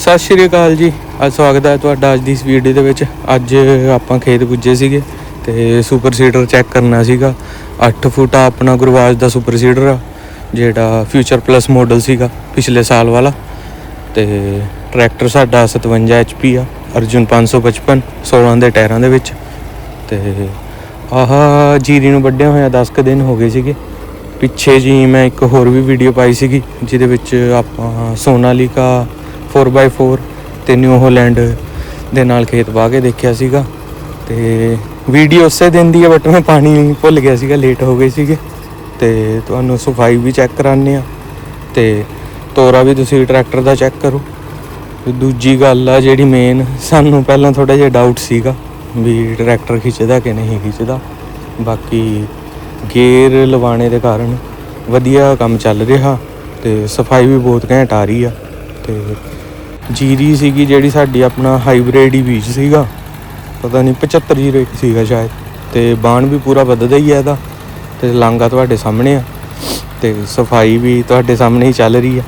ਸਤਿ ਸ਼੍ਰੀ ਅਕਾਲ ਜੀ। ਅੱਜ ਸਵਾਗਤ ਹੈ ਤੁਹਾਡਾ ਅੱਜ ਦੀ ਇਸ ਵੀਡੀਓ ਦੇ ਵਿੱਚ। ਅੱਜ ਆਪਾਂ ਖੇਤ ਪੁੱਜੇ ਸੀਗੇ ਤੇ ਸੁਪਰ ਸੀਡਰ ਚੈੱਕ ਕਰਨਾ ਸੀਗਾ। 8 ਫੁੱਟ ਆਪਣਾ ਗੁਰਵਾਜ ਦਾ ਸੁਪਰ ਸੀਡਰ ਆ, ਜਿਹੜਾ ਫਿਊਚਰ ਪਲੱਸ ਮਾਡਲ ਸੀਗਾ ਪਿਛਲੇ ਸਾਲ ਵਾਲਾ। ਤੇ ਟਰੈਕਟਰ ਸਾਡਾ 57 HP ਆ, ਅਰਜੁਨ 555 16 ਦੇ ਟਾਇਰਾਂ ਦੇ ਵਿੱਚ। ਤੇ ਆਹ, ਜੀਰੀ ਨੂੰ ਵੱਢਿਆ ਹੋਇਆ 10 ਕੁ ਦਿਨ ਹੋ ਗਏ ਸੀਗੇ। ਪਿੱਛੇ ਜੀ ਮੈਂ ਇੱਕ ਹੋਰ ਵੀ ਵੀਡੀਓ ਪਾਈ ਸੀਗੀ, ਜਿਹਦੇ ਵਿੱਚ ਆਪਾਂ ਸੋਨਾਲੀਕਾ 4x4 ਤੇ ਨਿਊ ਹੋਲੈਂਡ ਦੇ ਨਾਲ ਖੇਤ ਵਾਹ ਕੇ ਦੇਖਿਆ ਸੀਗਾ ਤੇ ਵੀਡੀਓ ਉਸੇ ਦਿਨ ਦੀ ਹੈ ਬਟ ਮੈਂ ਪਾਣੀ ਭੁੱਲ ਗਿਆ ਸੀਗਾ ਲੇਟ ਹੋ ਗਏ ਸੀਗੇ। ਤੇ ਤੁਹਾਨੂੰ ਸਫ਼ਾਈ ਵੀ ਚੈੱਕ ਕਰਾਣੇ ਆ ਤੇ ਤੋਰਾ ਵੀ ਤੁਸੀਂ ਟਰੈਕਟਰ ਦਾ ਚੈੱਕ ਕਰੋ। ਤੇ ਦੂਜੀ ਗੱਲ ਆ, ਜਿਹੜੀ ਮੇਨ ਸਾਨੂੰ ਪਹਿਲਾਂ ਥੋੜਾ ਜਿਹਾ ਡਾਊਟ ਸੀਗਾ ਵੀ ਟਰੈਕਟਰ ਖਿੱਚਦਾ ਕਿ ਨਹੀਂ ਖਿੱਚਦਾ। ਬਾਕੀ ਗੇਅਰ ਲਵਾਣੇ ਦੇ ਕਾਰਨ ਵਧੀਆ ਕੰਮ ਚੱਲ ਰਿਹਾ ਤੇ ਸਫ਼ਾਈ ਵੀ ਬਹੁਤ ਘੈਂਟ ਆ ਰਹੀ ਆ। ਤੇ ਜੀਰੀ ਸੀਗੀ ਜਿਹੜੀ ਸਾਡੀ ਆਪਣਾ ਹਾਈਬ੍ਰਿਡ ਹੀ ਬੀਜ ਸੀਗਾ ਪਤਾ ਨਹੀਂ 7501 ਸੀਗਾ ਸ਼ਾਇਦ ਤੇ ਬਾਣ ਵੀ ਪੂਰਾ ਵੱਧਦਾ ਹੀ ਹੈ ਇਹਦਾ ਤੇ ਲਾਂਗਾ ਤੁਹਾਡੇ ਸਾਹਮਣੇ ਆ ਤੇ ਸਫਾਈ ਵੀ ਤੁਹਾਡੇ ਸਾਹਮਣੇ ਹੀ ਚੱਲ ਰਹੀ ਆ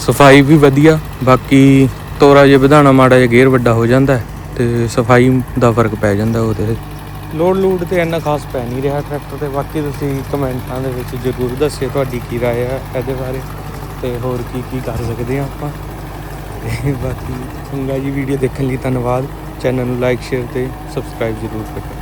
ਸਫਾਈ ਵੀ ਵਧੀਆ ਬਾਕੀ ਤੋਰਾ ਜੇ ਵਧਾਣਾ ਮਾੜਾ ਜਿਹਾ ਗੇਅਰ ਵੱਡਾ ਹੋ ਜਾਂਦਾ ਹੈ ਤੇ ਸਫਾਈ ਦਾ ਫਰਕ ਪੈ ਜਾਂਦਾ ਉਹਦੇ ਲੋਡ ਲੂਡ ਤੇ ਇੰਨਾ ਖਾਸ ਪੈ ਨਹੀਂ ਰਿਹਾ ਟਰੈਕਟਰ ਤੇ ਬਾਕੀ ਤੁਸੀਂ ਕਮੈਂਟਾਂ ਦੇ ਵਿੱਚ ਜ਼ਰੂਰ ਦੱਸਿਓ ਤੁਹਾਡੀ ਕੀ رائے ਹੈ ਇਹਦੇ ਬਾਰੇ ਤੇ ਹੋਰ ਕੀ ਕੀ ਕਰ ਸਕਦੇ ਆ ਆਪਾਂ ਤੇ ਬਾਕੀ ਚੰਗਾ ਜੀ ਵੀਡੀਓ ਦੇਖਣ ਲਈ ਧੰਨਵਾਦ। ਚੈਨਲ ਨੂੰ ਲਾਈਕ ਸ਼ੇਅਰ ਤੇ ਸਬਸਕ੍ਰਾਈਬ ਜ਼ਰੂਰ ਕਰੋ।